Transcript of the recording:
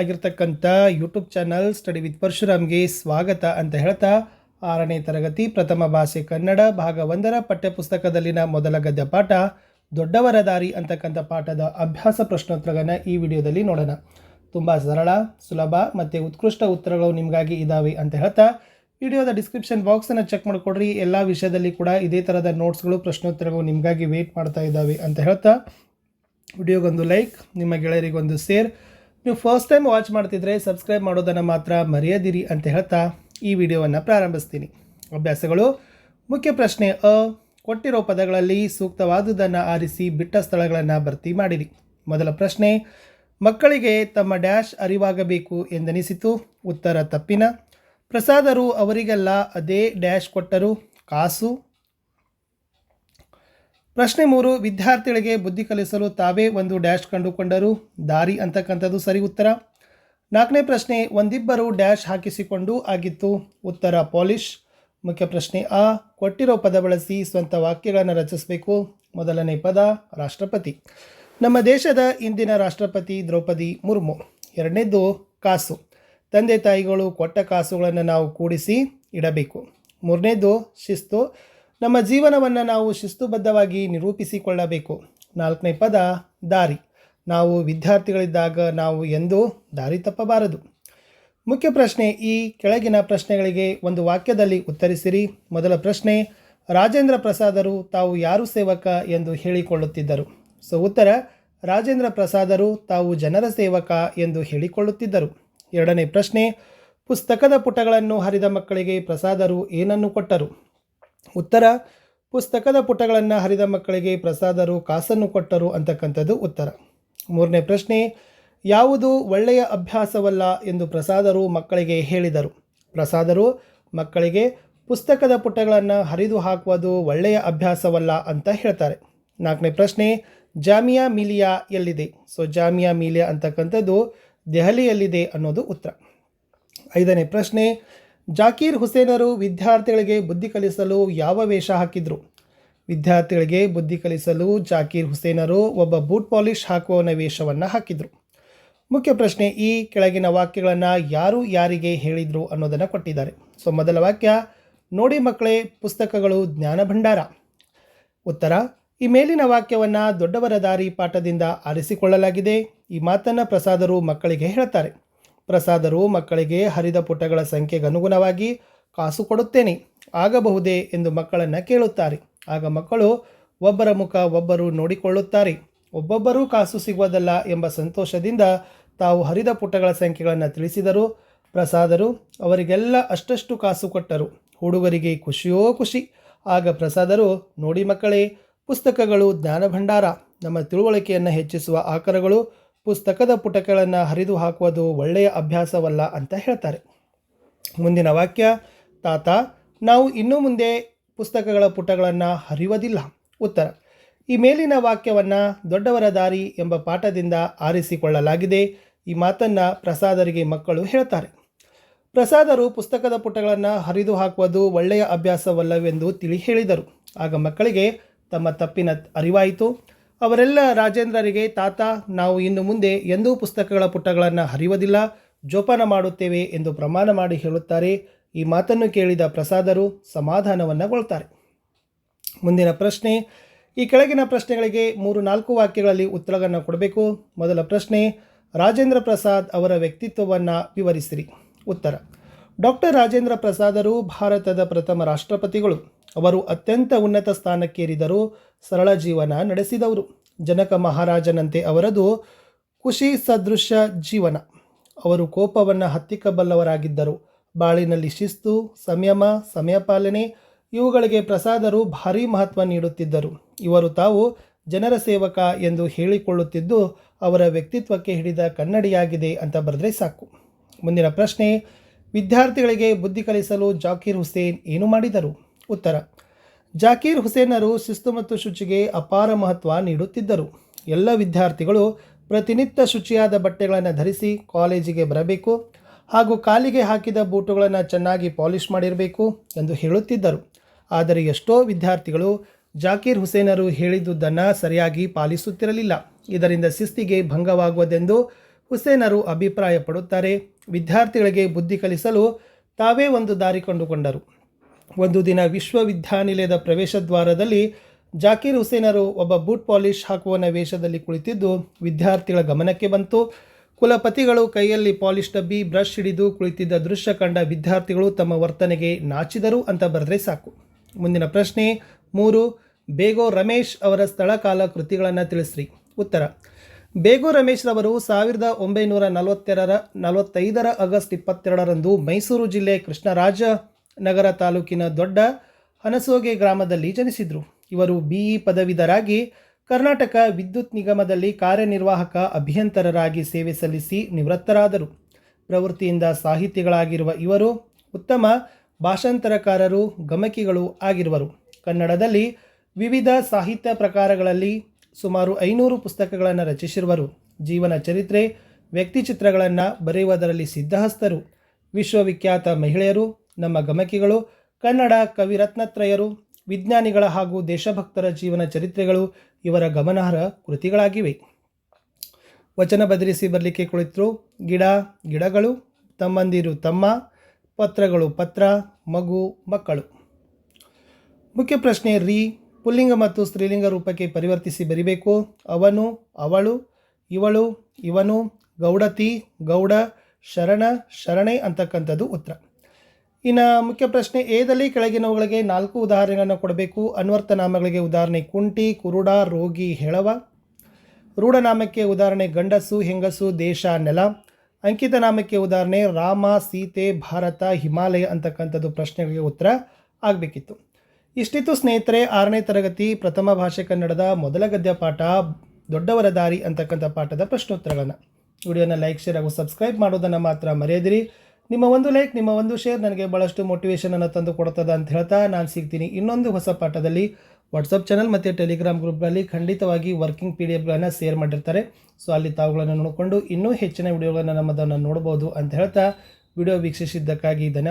ಆಗಿರ್ತಕ್ಕಂಥ YouTube channel study with ಪರಶುರಾಮ್ಗೆ ಸ್ವಾಗತ ಅಂತ ಹೇಳ್ತಾ ಆರನೇ ತರಗತಿ ಪ್ರಥಮ ಭಾಷೆ ಕನ್ನಡ ಭಾಗ ಒಂದರ ಪಠ್ಯಪುಸ್ತಕದಲ್ಲಿನ ಮೊದಲ ಗದ್ಯ ಪಾಠ ದೊಡ್ಡವರ ದಾರಿ ಅಂತಕ್ಕಂಥ ಪಾಠದ ಅಭ್ಯಾಸ ಪ್ರಶ್ನೋತ್ತರಗಳನ್ನು ಈ ವಿಡಿಯೋದಲ್ಲಿ ನೋಡೋಣ. ತುಂಬ ಸರಳ, ಸುಲಭ ಮತ್ತು ಉತ್ಕೃಷ್ಟ ಉತ್ತರಗಳು ನಿಮಗಾಗಿ ಇದ್ದಾವೆ ಅಂತ ಹೇಳ್ತಾ ವಿಡಿಯೋದ ಡಿಸ್ಕ್ರಿಪ್ಷನ್ ಬಾಕ್ಸನ್ನು ಚೆಕ್ ಮಾಡಿಕೊಡ್ರಿ. ಎಲ್ಲ ವಿಷಯದಲ್ಲಿ ಕೂಡ ಇದೇ ಥರದ ನೋಟ್ಸ್ಗಳು ಪ್ರಶ್ನೋತ್ತರಗಳು ನಿಮಗಾಗಿ ವೇಟ್ ಮಾಡ್ತಾ ಇದ್ದಾವೆ ಅಂತ ಹೇಳ್ತಾ. ವಿಡಿಯೋಗೊಂದು ಲೈಕ್ ನಿಮ್ಮ ಗೆಳೆಯರಿಗೊಂದು ಶೇರ್ ನೀವು ಫಸ್ಟ್ ಟೈಮ್ ವಾಚ್ ಮಾಡ್ತಿದ್ರೆ ಸಬ್ಸ್ಕ್ರೈಬ್ ಮಾಡೋದನ್ನು ಮಾತ್ರ ಮರೆಯದಿರಿ ಅಂತ ಹೇಳ್ತಾ ಈ ವಿಡಿಯೋವನ್ನು ಪ್ರಾರಂಭಿಸ್ತೀನಿ. ಅಭ್ಯಾಸಗಳು. ಮುಖ್ಯ ಪ್ರಶ್ನೆ, ಅ, ಕೊಟ್ಟಿರೋ ಪದಗಳಲ್ಲಿ ಸೂಕ್ತವಾದುದನ್ನು ಆರಿಸಿ ಬಿಟ್ಟ ಸ್ಥಳಗಳನ್ನು ಭರ್ತಿ ಮಾಡಿರಿ. ಮೊದಲ ಪ್ರಶ್ನೆ, ಮಕ್ಕಳಿಗೆ ತಮ್ಮ ಡ್ಯಾಶ್ ಅರಿವಾಗಬೇಕು ಎಂದೆನಿಸಿತು? ಉತ್ತರ, ತಪ್ಪಿನ. ಪ್ರಸಾದರು ಅವರಿಗೆಲ್ಲ ಅದೇ ಡ್ಯಾಶ್ ಕೊಟ್ಟರು. ಕಾಸು. ಪ್ರಶ್ನೆ ಮೂರು, ವಿದ್ಯಾರ್ಥಿಗಳಿಗೆ ಬುದ್ಧಿ ಕಲಿಸಲು ತಾವೇ ಒಂದು ಡ್ಯಾಶ್ ಕಂಡುಕೊಂಡರು? ದಾರಿ ಅಂತಕ್ಕಂಥದ್ದು ಸರಿ ಉತ್ತರ? ನಾಲ್ಕನೇ ಪ್ರಶ್ನೆ, ಒಂದಿಬ್ಬರು ಡ್ಯಾಶ್ ಹಾಕಿಸಿಕೊಂಡು ಆಗಿತ್ತು. ಉತ್ತರ ಪಾಲಿಶ್. ಮುಖ್ಯ ಪ್ರಶ್ನೆ ಆ, ಕೊಟ್ಟಿರೋ ಪದ ಬಳಸಿ ಸ್ವಂತ ವಾಕ್ಯಗಳನ್ನು ರಚಿಸಬೇಕು. ಮೊದಲನೇ ಪದ, ರಾಷ್ಟ್ರಪತಿ. ನಮ್ಮ ದೇಶದ ಇಂದಿನ ರಾಷ್ಟ್ರಪತಿ ದ್ರೌಪದಿ ಮುರ್ಮು. ಎರಡನೇದು ಕಾಸು. ತಂದೆ ತಾಯಿಗಳು ಕೊಟ್ಟ ಕಾಸುಗಳನ್ನು ನಾವು ಕೂಡಿಸಿ ಇಡಬೇಕು. ಮೂರನೇದು ಶಿಸ್ತು. ನಮ್ಮ ಜೀವನವನ್ನು ನಾವು ಶಿಸ್ತುಬದ್ಧವಾಗಿ ನಿರೂಪಿಸಿಕೊಳ್ಳಬೇಕು. ನಾಲ್ಕನೇ ಪದ, ದಾರಿ. ನಾವು ವಿದ್ಯಾರ್ಥಿಗಳಿದ್ದಾಗ ನಾವು ಎಂದೂ ದಾರಿ ತಪ್ಪಬಾರದು. ಮುಖ್ಯ ಪ್ರಶ್ನೆ, ಈ ಕೆಳಗಿನ ಪ್ರಶ್ನೆಗಳಿಗೆ ಒಂದು ವಾಕ್ಯದಲ್ಲಿ ಉತ್ತರಿಸಿರಿ. ಮೊದಲ ಪ್ರಶ್ನೆ, ರಾಜೇಂದ್ರ ಪ್ರಸಾದರು ತಾವು ಯಾರು ಸೇವಕ ಎಂದು ಹೇಳಿಕೊಳ್ಳುತ್ತಿದ್ದರು? ಸೊ, ಉತ್ತರ, ರಾಜೇಂದ್ರ ಪ್ರಸಾದರು ತಾವು ಜನರ ಸೇವಕ ಎಂದು ಹೇಳಿಕೊಳ್ಳುತ್ತಿದ್ದರು. ಎರಡನೇ ಪ್ರಶ್ನೆ, ಪುಸ್ತಕದ ಪುಟಗಳನ್ನು ಹರಿದ ಮಕ್ಕಳಿಗೆ ಪ್ರಸಾದರು ಏನನ್ನು ಕೊಟ್ಟರು? ಉತ್ತರ, ಪುಸ್ತಕದ ಪುಟಗಳನ್ನು ಹರಿದ ಮಕ್ಕಳಿಗೆ ಪ್ರಸಾದರು, ಕಾಸನ್ನು ಕೊಟ್ಟರು ಅಂತಕ್ಕಂಥದ್ದು ಉತ್ತರ. ಮೂರನೇ ಪ್ರಶ್ನೆ, ಯಾವುದು ಒಳ್ಳೆಯ ಅಭ್ಯಾಸವಲ್ಲ ಎಂದು ಪ್ರಸಾದರು ಮಕ್ಕಳಿಗೆ ಹೇಳಿದರು. ಪ್ರಸಾದರು ಮಕ್ಕಳಿಗೆ ಪುಸ್ತಕದ ಪುಟಗಳನ್ನು ಹರಿದು ಹಾಕುವುದು ಒಳ್ಳೆಯ ಅಭ್ಯಾಸವಲ್ಲ ಅಂತ ಹೇಳ್ತಾರೆ. ನಾಲ್ಕನೇ ಪ್ರಶ್ನೆ, ಜಾಮಿಯಾ ಮಿಲಿಯಾ ಎಲ್ಲಿದೆ? ಸೊ, ಜಾಮಿಯಾ ಮಿಲಿಯಾ ಅಂತಕ್ಕಂಥದ್ದು ದೆಹಲಿಯಲ್ಲಿದೆ ಅನ್ನೋದು ಉತ್ತರ. ಐದನೇ ಪ್ರಶ್ನೆ ಜಾಕೀರ್ ಹುಸೇನರು ವಿದ್ಯಾರ್ಥಿಗಳಿಗೆ ಬುದ್ಧಿ ಕಲಿಸಲು ಯಾವ ವೇಷ ಹಾಕಿದ್ರು? ವಿದ್ಯಾರ್ಥಿಗಳಿಗೆ ಬುದ್ಧಿ ಕಲಿಸಲು ಜಾಕೀರ್ ಹುಸೇನರು ಒಬ್ಬ ಬೂಟ್ ಪಾಲಿಷ್ ಹಾಕುವವನ ವೇಷವನ್ನು ಹಾಕಿದರು. ಮುಖ್ಯ ಪ್ರಶ್ನೆ, ಈ ಕೆಳಗಿನ ವಾಕ್ಯಗಳನ್ನು ಯಾರು ಯಾರಿಗೆ ಹೇಳಿದರು ಅನ್ನೋದನ್ನು ಕೊಟ್ಟಿದ್ದಾರೆ. ಸೊ, ಮೊದಲ ವಾಕ್ಯ, ನೋಡಿ ಮಕ್ಕಳೇ, ಪುಸ್ತಕಗಳು ಜ್ಞಾನ ಭಂಡಾರ. ಉತ್ತರ, ಈ ಮೇಲಿನ ವಾಕ್ಯವನ್ನು ದೊಡ್ಡವರ ದಾರಿ ಪಾಠದಿಂದ ಆರಿಸಿಕೊಳ್ಳಲಾಗಿದೆ. ಈ ಮಾತನ್ನು ಪ್ರಸಾದರು ಮಕ್ಕಳಿಗೆ ಹೇಳ್ತಾರೆ. ಪ್ರಸಾದರು ಮಕ್ಕಳಿಗೆ ಹರಿದ ಪುಟಗಳ ಸಂಖ್ಯೆಗೆ ಅನುಗುಣವಾಗಿ ಕಾಸು ಕೊಡುತ್ತೇನೆ. ಆಗಬಹುದೇ ಎಂದು ಮಕ್ಕಳನ್ನು ಕೇಳುತ್ತಾರೆ. ಆಗ ಮಕ್ಕಳು ಒಬ್ಬರ ಮುಖ ಒಬ್ಬರು ನೋಡಿಕೊಳ್ಳುತ್ತಾರೆ. ಒಬ್ಬೊಬ್ಬರೂ ಕಾಸು ಸಿಗುವುದಲ್ಲ ಎಂಬ ಸಂತೋಷದಿಂದ ತಾವು ಹರಿದ ಪುಟಗಳ ಸಂಖ್ಯೆಗಳನ್ನು ತಿಳಿಸಿದರು. ಪ್ರಸಾದರು ಅವರಿಗೆಲ್ಲ ಅಷ್ಟಷ್ಟು ಕಾಸು ಕೊಟ್ಟರು. ಹುಡುಗರಿಗೆ ಖುಷಿಯೋ ಖುಷಿ. ಆಗ ಪ್ರಸಾದರು, ನೋಡಿ ಮಕ್ಕಳೇ, ಪುಸ್ತಕಗಳು ಜ್ಞಾನ ಭಂಡಾರ ನಮ್ಮ ತಿಳುವಳಿಕೆಯನ್ನು ಹೆಚ್ಚಿಸುವ ಆಕರಗಳು ಪುಸ್ತಕದ ಪುಟಗಳನ್ನು ಹರಿದು ಹಾಕುವುದು ಒಳ್ಳೆಯ ಅಭ್ಯಾಸವಲ್ಲ ಅಂತ ಹೇಳ್ತಾರೆ. ಮುಂದಿನ ವಾಕ್ಯ, ತಾತ, ನಾವು ಇನ್ನು ಮುಂದೆ ಪುಸ್ತಕಗಳ ಪುಟಗಳನ್ನು ಹರಿಯುವುದಿಲ್ಲ. ಉತ್ತರ, ಈ ಮೇಲಿನ ವಾಕ್ಯವನ್ನು ದೊಡ್ಡವರ ದಾರಿ ಎಂಬ ಪಾಠದಿಂದ ಆರಿಸಿಕೊಳ್ಳಲಾಗಿದೆ. ಈ ಮಾತನ್ನು ಪ್ರಸಾದರಿಗೆ ಮಕ್ಕಳು ಹೇಳ್ತಾರೆ. ಪ್ರಸಾದರು ಪುಸ್ತಕದ ಪುಟಗಳನ್ನು ಹರಿದು ಹಾಕುವುದು ಒಳ್ಳೆಯ ಅಭ್ಯಾಸವಲ್ಲವೆಂದು ತಿಳಿ ಹೇಳಿದರು. ಆಗ ಮಕ್ಕಳಿಗೆ ತಮ್ಮ ತಪ್ಪಿನ ಅರಿವಾಯಿತು. ಅವರೆಲ್ಲ ರಾಜೇಂದ್ರರಿಗೆ, ತಾತ, ನಾವು ಇನ್ನು ಮುಂದೆ ಎಂದೂ ಪುಸ್ತಕಗಳ ಪುಟಗಳನ್ನು ಹರಿಯುವುದಿಲ್ಲ, ಜೋಪಾನ ಮಾಡುತ್ತೇವೆ ಎಂದು ಪ್ರಮಾಣ ಮಾಡಿ ಹೇಳುತ್ತಾರೆ ಈ ಮಾತನ್ನು ಕೇಳಿದ ಪ್ರಸಾದರು ಸಮಾಧಾನವನ್ನಗೊಳ್ತಾರೆ ಮುಂದಿನ ಪ್ರಶ್ನೆ, ಈ ಕೆಳಗಿನ ಪ್ರಶ್ನೆಗಳಿಗೆ ಮೂರು ನಾಲ್ಕು ವಾಕ್ಯಗಳಲ್ಲಿ ಉತ್ತರಗಳನ್ನು ಕೊಡಬೇಕು. ಮೊದಲ ಪ್ರಶ್ನೆ, ರಾಜೇಂದ್ರ ಪ್ರಸಾದ್ ಅವರ ವ್ಯಕ್ತಿತ್ವವನ್ನು ವಿವರಿಸಿರಿ. ಉತ್ತರ, ಡಾಕ್ಟರ್ ರಾಜೇಂದ್ರ ಪ್ರಸಾದರು ಭಾರತದ ಪ್ರಥಮ ರಾಷ್ಟ್ರಪತಿಗಳು. ಅವರು ಅತ್ಯಂತ ಉನ್ನತ ಸ್ಥಾನಕ್ಕೇರಿದರು ಸರಳ ಜೀವನ ನಡೆಸಿದವರು. ಜನಕ ಮಹಾರಾಜನಂತೆ ಅವರದು ಖುಷಿ ಸದೃಶ ಜೀವನ. ಅವರು ಕೋಪವನ್ನು ಹತ್ತಿಕ್ಕಬಲ್ಲವರಾಗಿದ್ದರು. ಬಾಳಿನಲ್ಲಿ ಶಿಸ್ತು, ಸಂಯಮ ಸಮಯ ಪಾಲನೆ ಇವುಗಳಿಗೆ ಪ್ರಸಾದರು ಭಾರೀ ಮಹತ್ವ ನೀಡುತ್ತಿದ್ದರು. ಇವರು ತಾವು ಜನರ ಸೇವಕ ಎಂದು ಹೇಳಿಕೊಳ್ಳುತ್ತಿದ್ದು, ಅವರ ವ್ಯಕ್ತಿತ್ವಕ್ಕೆ ಹಿಡಿದ ಕನ್ನಡಿಯಾಗಿದೆ ಅಂತ ಬರೆದ್ರೆ ಸಾಕು. ಮುಂದಿನ ಪ್ರಶ್ನೆ, ವಿದ್ಯಾರ್ಥಿಗಳಿಗೆ ಬುದ್ಧಿ ಕಲಿಸಲು ಜಾಕೀರ್ ಹುಸೇನ್ ಏನು ಮಾಡಿದರು? ಉತ್ತರ. ಜಾಕೀರ್ ಹುಸೇನರು ಶಿಸ್ತು ಮತ್ತು ಶುಚಿಗೆ ಅಪಾರ ಮಹತ್ವ ನೀಡುತ್ತಿದ್ದರು. ಎಲ್ಲ ವಿದ್ಯಾರ್ಥಿಗಳು ಪ್ರತಿನಿತ್ಯ ಶುಚಿಯಾದ ಬಟ್ಟೆಗಳನ್ನು ಧರಿಸಿ ಕಾಲೇಜಿಗೆ ಬರಬೇಕು ಹಾಗೂ ಕಾಲಿಗೆ ಹಾಕಿದ ಬೂಟುಗಳನ್ನು ಚೆನ್ನಾಗಿ ಪಾಲಿಷ್ ಮಾಡಿರಬೇಕು ಎಂದು ಹೇಳುತ್ತಿದ್ದರು. ಆದರೆ ಎಷ್ಟೋ ವಿದ್ಯಾರ್ಥಿಗಳು ಜಾಕೀರ್ ಹುಸೇನರು ಹೇಳಿದ್ದುದನ್ನು ಸರಿಯಾಗಿ ಪಾಲಿಸುತ್ತಿರಲಿಲ್ಲ. ಇದರಿಂದ ಶಿಸ್ತಿಗೆ ಭಂಗವಾಗುವುದೆಂದು ಹುಸೇನರು ಅಭಿಪ್ರಾಯಪಡುತ್ತಾರೆ. ವಿದ್ಯಾರ್ಥಿಗಳಿಗೆ ಬುದ್ಧಿ ಕಲಿಸಲು ತಾವೇ ಒಂದು ದಾರಿ ಕಂಡುಕೊಂಡರು. ಒಂದು ದಿನ ವಿಶ್ವವಿದ್ಯಾನಿಲಯದ ಪ್ರವೇಶ ದ್ವಾರದಲ್ಲಿ ಜಾಕೀರ್ ಹುಸೇನರು ಒಬ್ಬ ಬೂಟ್ ಪಾಲಿಶ್ ಹಾಕುವನ ವೇಷದಲ್ಲಿ ಕುಳಿತಿದ್ದು, ವಿದ್ಯಾರ್ಥಿಗಳ ಗಮನಕ್ಕೆ ಬಂತು. ಕುಲಪತಿಗಳು ಕೈಯಲ್ಲಿ ಪಾಲಿಶ್ ಡಬ್ಬಿ, ಬ್ರಷ್ ಹಿಡಿದು ಕುಳಿತಿದ್ದ ದೃಶ್ಯ ಕಂಡ ವಿದ್ಯಾರ್ಥಿಗಳು ತಮ್ಮ ವರ್ತನೆಗೆ ನಾಚಿದರು ಅಂತ ಬರೆದ್ರೆ ಸಾಕು. ಮುಂದಿನ ಪ್ರಶ್ನೆ ಮೂರು, ಬೇಗೋ ರಮೇಶ್ ಅವರ ಸ್ಥಳಕಾಲ ಕೃತಿಗಳನ್ನು ತಿಳಿಸ್ರಿ. ಉತ್ತರ, ಬೇಗೋ ರಮೇಶ್ ರವರು ಸಾವಿರದ ಒಂಬೈನೂರ ನಲವತ್ತೆರರ ನಲವತ್ತೈದರ ಆಗಸ್ಟ್ ಇಪ್ಪತ್ತೆರಡರಂದು ಮೈಸೂರು ಜಿಲ್ಲೆ ಕೃಷ್ಣರಾಜ ನಗರ ತಾಲೂಕಿನ ದೊಡ್ಡ ಹನಸೋಗೆ ಗ್ರಾಮದಲ್ಲಿ ಜನಿಸಿದರು. ಇವರು ಬಿಇ ಪದವೀಧರಾಗಿ ಕರ್ನಾಟಕ ವಿದ್ಯುತ್ ನಿಗಮದಲ್ಲಿ ಕಾರ್ಯನಿರ್ವಾಹಕ ಅಭಿಯಂತರರಾಗಿ ಸೇವೆ ಸಲ್ಲಿಸಿ ನಿವೃತ್ತರಾದರು. ಪ್ರವೃತ್ತಿಯಿಂದ ಸಾಹಿತಿಗಳಾಗಿರುವ ಇವರು ಉತ್ತಮ ಭಾಷಾಂತರಕಾರರು, ಗಮಕಿಗಳು ಆಗಿರುವರು. ಕನ್ನಡದಲ್ಲಿ ವಿವಿಧ ಸಾಹಿತ್ಯ ಪ್ರಕಾರಗಳಲ್ಲಿ ಸುಮಾರು ಐನೂರು ಪುಸ್ತಕಗಳನ್ನು ರಚಿಸಿರುವರು. ಜೀವನ ಚರಿತ್ರೆ, ವ್ಯಕ್ತಿಚಿತ್ರಗಳನ್ನು ಬರೆಯುವುದರಲ್ಲಿ ಸಿದ್ಧಹಸ್ತರು. ವಿಶ್ವವಿಖ್ಯಾತ ಮಹಿಳೆಯರು ನಮ್ಮ ಗಮಕಿಗಳು, ಕನ್ನಡ ಕವಿರತ್ನತ್ರಯರು ವಿಜ್ಞಾನಿಗಳ ಹಾಗೂ ದೇಶಭಕ್ತರ ಜೀವನ ಚರಿತ್ರೆಗಳು ಇವರ ಗಮನಾರ್ಹ ಕೃತಿಗಳಾಗಿವೆ. ವಚನ ಬದಲಿಸಿ ಬರಲಿಕ್ಕೆ ಕುಳಿತರು, ಗಿಡ, ಗಿಡಗಳು, ತಮ್ಮಂದಿರು ತಮ್ಮ, ಪತ್ರಗಳು ಪತ್ರ, ಮಗು, ಮಕ್ಕಳು. ಮುಖ್ಯ ಪ್ರಶ್ನೆ, ರೀ, ಪುಲ್ಲಿಂಗ ಮತ್ತು ಸ್ತ್ರೀಲಿಂಗ ರೂಪಕ್ಕೆ ಪರಿವರ್ತಿಸಿ ಬರಿಬೇಕು. ಅವನು, ಅವಳು, ಇವಳು, ಇವನು, ಗೌಡತಿ, ಗೌಡ, ಶರಣ, ಶರಣೆ ಅಂತಕ್ಕಂಥದ್ದು ಉತ್ತರ. ಇನ್ನು ಮುಖ್ಯ ಪ್ರಶ್ನೆ ಎದಲ್ಲಿ ಕೆಳಗಿನವುಗಳಿಗೆ ನಾಲ್ಕು ಉದಾಹರಣೆಗಳನ್ನು ಕೊಡಬೇಕು? ಅನ್ವರ್ಥ ನಾಮಗಳಿಗೆ ಉದಾಹರಣೆ ಕುಂಟಿ, ಕುರುಡ, ರೋಗಿ, ಹೆಳವ. ರೂಢನಾಮಕ್ಕೆ ಉದಾಹರಣೆ ಗಂಡಸು, ಹೆಂಗಸು, ದೇಶ, ನೆಲ. ಅಂಕಿತ ನಾಮಕ್ಕೆ ಉದಾಹರಣೆ ರಾಮ, ಸೀತೆ, ಭಾರತ, ಹಿಮಾಲಯ ಅಂತಕ್ಕಂಥದ್ದು ಪ್ರಶ್ನೆಗಳಿಗೆ ಉತ್ತರ ಆಗಬೇಕಿತ್ತು. ಇಷ್ಟಿತ್ತು ಸ್ನೇಹಿತರೆ, ಆರನೇ ತರಗತಿ, ಪ್ರಥಮ ಭಾಷೆ ಕನ್ನಡದ ಮೊದಲ ಗದ್ಯ ಪಾಠ, ದೊಡ್ಡವರ ದಾರಿ ಅಂತಕ್ಕಂಥ ಪಾಠದ ಪ್ರಶ್ನೋತ್ತರಗಳನ್ನು. ವಿಡಿಯೋನ ಲೈಕ್, ಶೇರ್ ಹಾಗೂ ಸಬ್ಸ್ಕ್ರೈಬ್ ಮಾಡೋದನ್ನು ಮಾತ್ರ ಮರೆಯದಿರಿ. ನಿಮ್ಮ ಒಂದು ಲೈಕ್, ನಿಮ್ಮ ಒಂದು ಶೇರ್ ನನಗೆ ಭಾಳಷ್ಟು ಮೋಟಿವೇಶನನ್ನು ತಂದು ಕೊಡ್ತದೆ ಅಂತ ಹೇಳ್ತಾ ನಾನು ಸಿಗ್ತೀನಿ. ಇನ್ನೊಂದು ಹೊಸ ಪಾಠದಲ್ಲಿ ವಾಟ್ಸಪ್ ಚಾನಲ್ ಮತ್ತು ಟೆಲಿಗ್ರಾಮ್ ಗ್ರೂಪ್ನಲ್ಲಿ ಖಂಡಿತವಾಗಿ ವರ್ಕಿಂಗ್ ಪಿ ಡಿ ಎಫ್ಗಳನ್ನು ಶೇರ್ ಮಾಡಿರ್ತಾರೆ. ಸೊ ಅಲ್ಲಿ ತಾವುಗಳನ್ನು ನೋಡಿಕೊಂಡು ಇನ್ನೂ ಹೆಚ್ಚಿನ ವಿಡಿಯೋಗಳನ್ನು ನಮ್ಮದನ್ನು ನೋಡ್ಬೋದು ಅಂತ ಹೇಳ್ತಾ ವಿಡಿಯೋ ವೀಕ್ಷಿಸಿದ್ದಕ್ಕಾಗಿ ಧನ್ಯವಾದ.